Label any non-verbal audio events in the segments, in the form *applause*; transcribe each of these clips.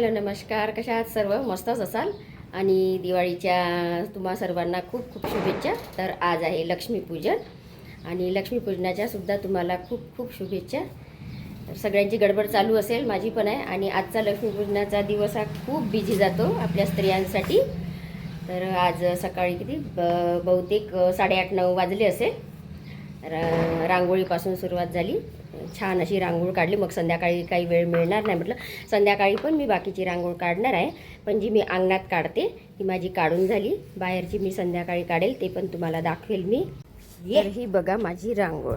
Hello नमस्कार. कशा आहात सर्व? मस्तच असाल? आणि दिवाळीच्या तुम्हा सर्वांना खूप खूप शुभेच्छा. तर आज आहे लक्ष्मीपूजन. आणि लक्ष्मीपूजनाच्या सुद्धा तुम्हाला खूप खूप शुभेच्छा. तर सगळ्यांची गडबड चालू असेल माझी पण आहे. आणि आजचा लक्ष्मीपूजनाचा दिवस हा खूप बिझी जातो आपल्या स्त्रियांसाठी. तर आज सकाळी किती? ब बहुतेक साडेआठ नऊ वाजले असेल. र रांगोळीपासून सुरुवात झाली. छान अशी रांगोळ काढली. मग संध्याकाळी काही वेळ मिळणार नाही म्हटलं. संध्याकाळी पण मी बाकीची रांगोळ काढणार आहे. पण जी मी अंगणात काढते ती माझी काढून झाली. बाहेरची मी संध्याकाळी काढेल ते पण तुम्हाला दाखवेल मी. तर ही बघा माझी रांगोळ.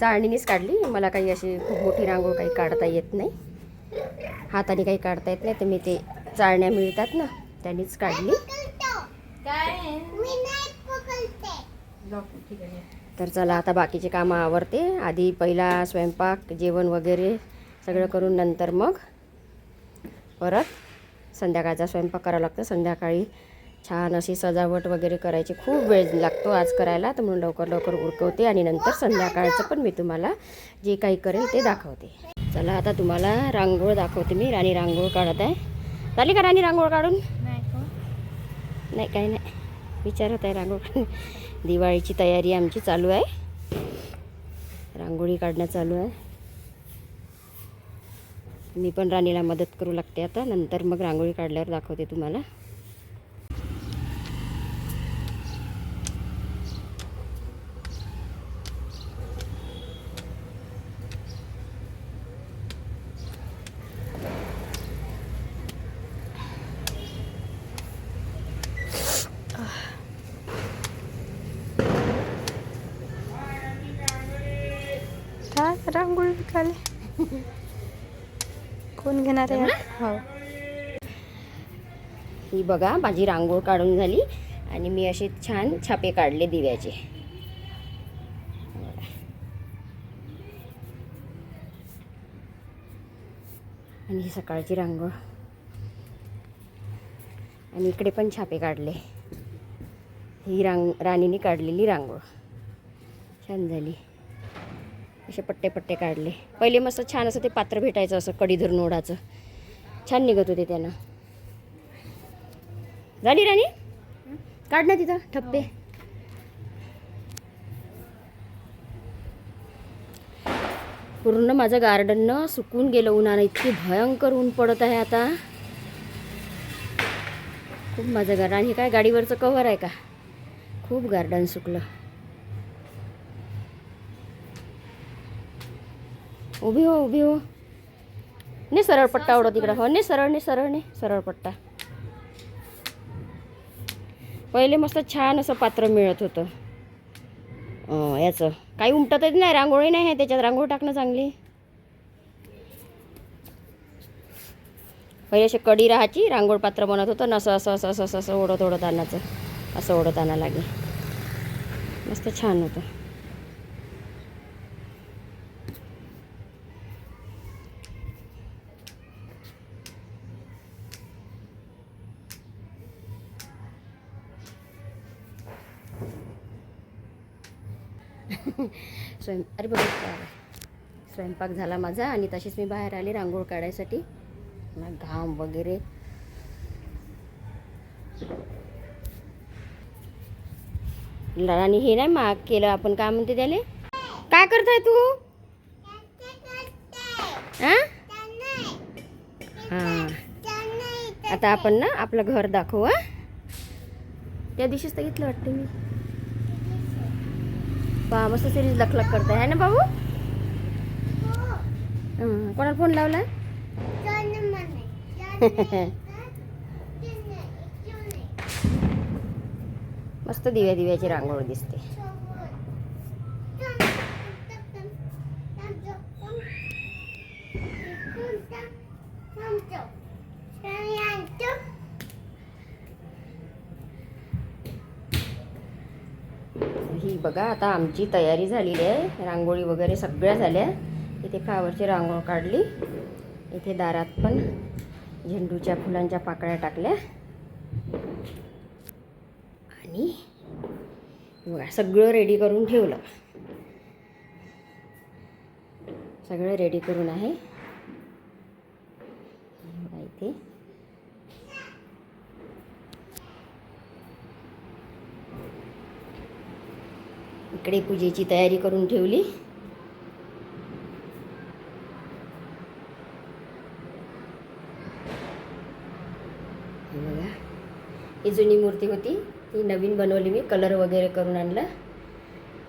चाळणीनेच काढली. मला काही अशी खूप मोठी रांगोळ काही काढता येत नाही. हाताने काही काढता येत नाही तर मी ते चाळण्या मिळतात ना त्यांनीच काढली. तर चला आता बाकीचे कामं आवरते. आधी पहिला स्वयंपाक जेवण वगैरे सगळं करून नंतर मग परत संध्याकाळचा स्वयंपाक करावा लागतो. संध्याकाळी छान अशी सजावट वगैरे करायची. खूप वेळ लागतो आज करायला तर म्हणून लवकर लवकर उरकवते आणि नंतर संध्याकाळचं पण मी तुम्हाला जे काही करेल ते दाखवते. चला आता तुम्हाला रांगोळ दाखवते मी. राणी रांगोळ काढत आहे. झाली का राणी रांगोळ काढून? नाही. काही नाही. विचारत आहे रांगोळ दिवाळीची तयारी आमची चालू आहे. रांगोळी काढणं चालू आहे. मी पण राणीला मदत करू लागते आता. नंतर मग रांगोळी काढल्यावर दाखवते तुम्हाला. रांगोळी विकाले कोण घेणार आहे? हो. ही बघा माझी रांगोळ काढून झाली आणि मी असे छान छापे काढले दिव्याचे. आणि ही सकाळची रांगोळ. आणि इकडे पण छापे काढले. ही रांग राणीने काढलेली रांगोळ. छान झाली. असे पट्टे पट्टे काढले. पहिले मस्त छान असं ते पात्र भेटायचं असं कडी धरून ओढाचं छान निघत होते त्यानं. झाली राणी? काढ ना तिथं ठप्पे. पूर्ण माझं गार्डननं सुकून गेलं उन्हानं. इतकी भयंकर ऊन पडत आहे आता. खूप माझं गार्डन आणि हे काय गाडीवरचं कव्हर आहे का? खूप गार्डन सुकलं. उभी हो उभी हो. नाही सरळ पट्टा उडव तिकडं. हो नाही सरळ नाही सरळ नाही सरळ पट्टा. पहिले मस्त छान असं पात्र मिळत होतं. याचं. काही उमटतच नाही रांगोळी नाही आहे त्याच्यात. रांगोळी टाकणं चांगली. पहिले असे कडी राहायची रांगोळ पात्र बनत होतं न असं असं असं असं असं असं ओढत ओढत आणायचं. असं ओढत आणा लागे मस्त छान होतं. *laughs* स्वयं अरे बघ स्वयंपाक झाला माझा आणि तशीच मी बाहेर आले रांगोळ काढायसाठी. घाम वगैरे. आणि हे नाही माग केलं आपण काय म्हणते त्याले? काय करताय तू? हा हा. आता आपण ना आपलं घर दाखवू त्या दिवशीच तर घेतलं वाटतं मी. बा मस्त सिरीज लखलख करताय है ना बाबू हं, कोणाला फोन लावला मस्त दिव्या दिव्याची रांगोळ दिसते ही बघा आता आमची तयारी झालेली आहे. रांगोळी वगैरे सगळ्या झाल्या. इथे फ्लावरची रांगोळ काढली. इथे दारात पण झेंडूच्या फुलांच्या पाकळ्या टाकल्या. आणि बघा सगळं रेडी करून ठेवलं. सगळं रेडी करून आहे. इथे. इकडे पूजेची तयारी करून ठेवली. बघा ही जुनी मूर्ती होती. ती नवीन बनवली मी कलर वगैरे करून आणला.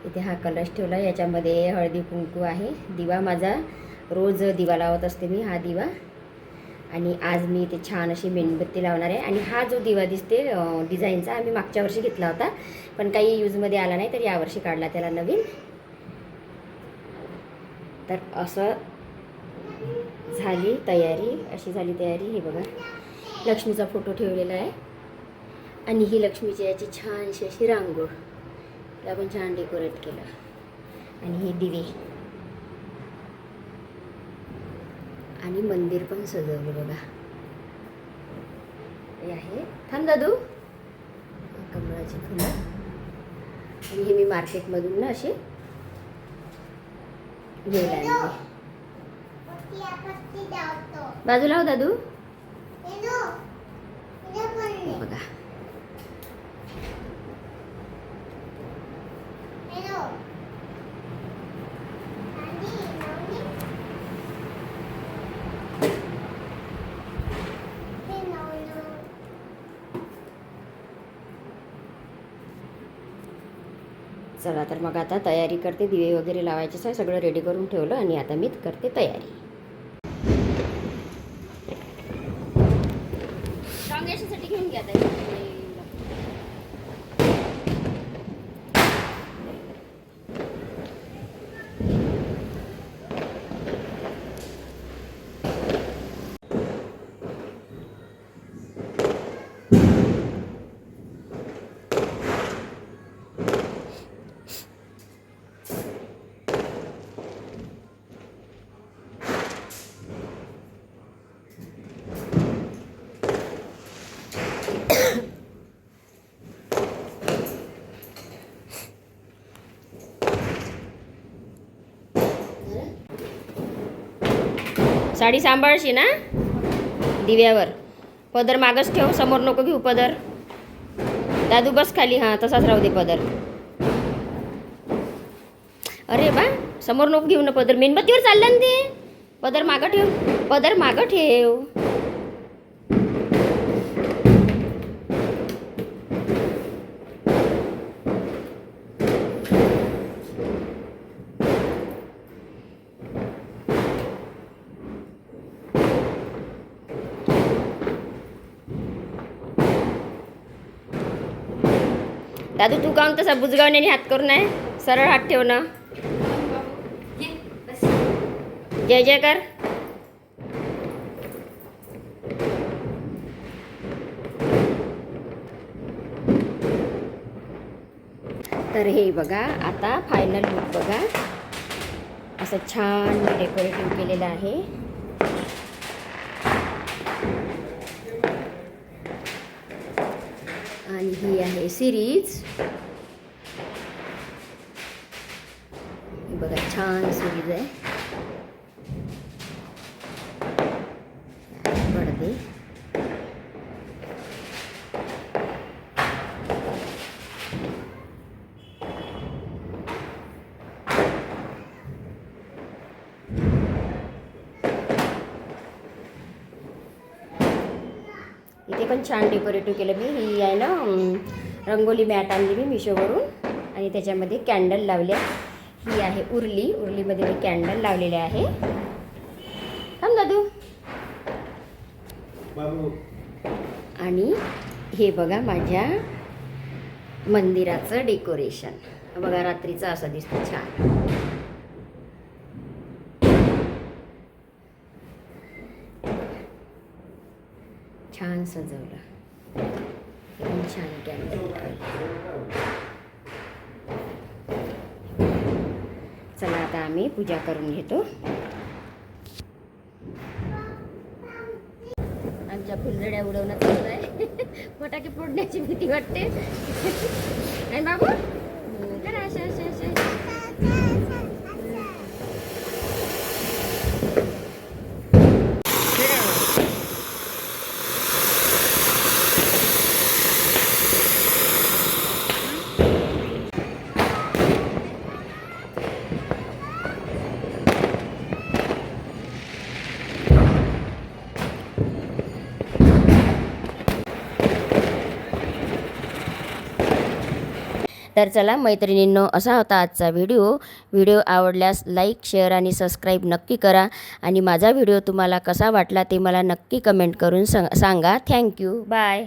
इथे हा कलश ठेवला याच्यामध्ये हळदी कुंकू आहे. दिवा माझा रोज दिवा लावत असते मी हा दिवा. आणि आज मी इथे छान अशी मेणबत्ती लावणार आहे. आणि हा जो दिवा दिसते डिझाईनचा आम्ही मागच्या वर्षी घेतला होता. पण काही यूजमध्ये आला नाही तर यावर्षी काढला त्याला नवीन. तर असं झाली तयारी अशी झाली तयारी. हे बघा लक्ष्मीचा फोटो ठेवलेला आहे. आणि ही लक्ष्मीची याची छानशी अशी रांगोळ. तिला आपण छान डेकोरेट केलं. आणि हे दिवे. आणि मंदिर पण सजवलं बघा. हे आहे. थांब दादू. कमळाची फुलं. आणि हे मी मार्केटमधून ना आणले बाजूला हो दादू. बघा. चला तर मग आता तयारी करते. दिवे वगैरे लावायचे आहे सगळं रेडी करून ठेवलं आणि आता मी करते तयारी. घेऊन घ्या साडी सांभाळशी ना दिव्यावर. पदर मागच ठेव समोर नको घेऊ पदर. दादू बस खाली हां तसाच राहू दे पदर. अरे बा समोर नको घेऊ ना पदर. मेणबत्तीवर चाललं ना ते. पदर मागं ठेव पदर मागं ठेव. दादू तू काऊन तसा बुजगावण्याने हात करून आहे सरळ हात ठेव ना. जय जय कर तर हे बघा आता फायनल लुक बघा. असं छान डेकोरेटिव्ह केलेलं आहे. आणि ही आहे सिरीज बघा छान सिरीज आहे. इथे पण छान डेकोरेटिव्ह केलं. मी ही आहे ना रंगोली मॅट आणली मी मिशोवरून आणि त्याच्यामध्ये कॅन्डल लावल्या. ही आहे उरली. उरलीमध्ये मी कॅन्डल लावलेले आहे. थांब दादू. आणि हे बघा माझ्या मंदिराचं डेकोरेशन. बघा रात्रीचं असं दिसतं छान. छान सजवलं. एकदम छान कॅन्डल चला आता आम्ही पूजा करून घेतो. आमच्या फुलझड्या उडवणं चालू आहे. फटाके फोडण्याची भीती वाटते. आणि बाबू करा अशा अशा अशा. तर चला मैत्रिणींनो असा होता आजचा व्हिडिओ. व्हिडिओ आवडल्यास लाईक शेअर आणि सबस्क्राईब नक्की करा. आणि माझा व्हिडिओ तुम्हाला कसा वाटला ते मला नक्की कमेंट करून सांग सांगा. Thank you. बाय.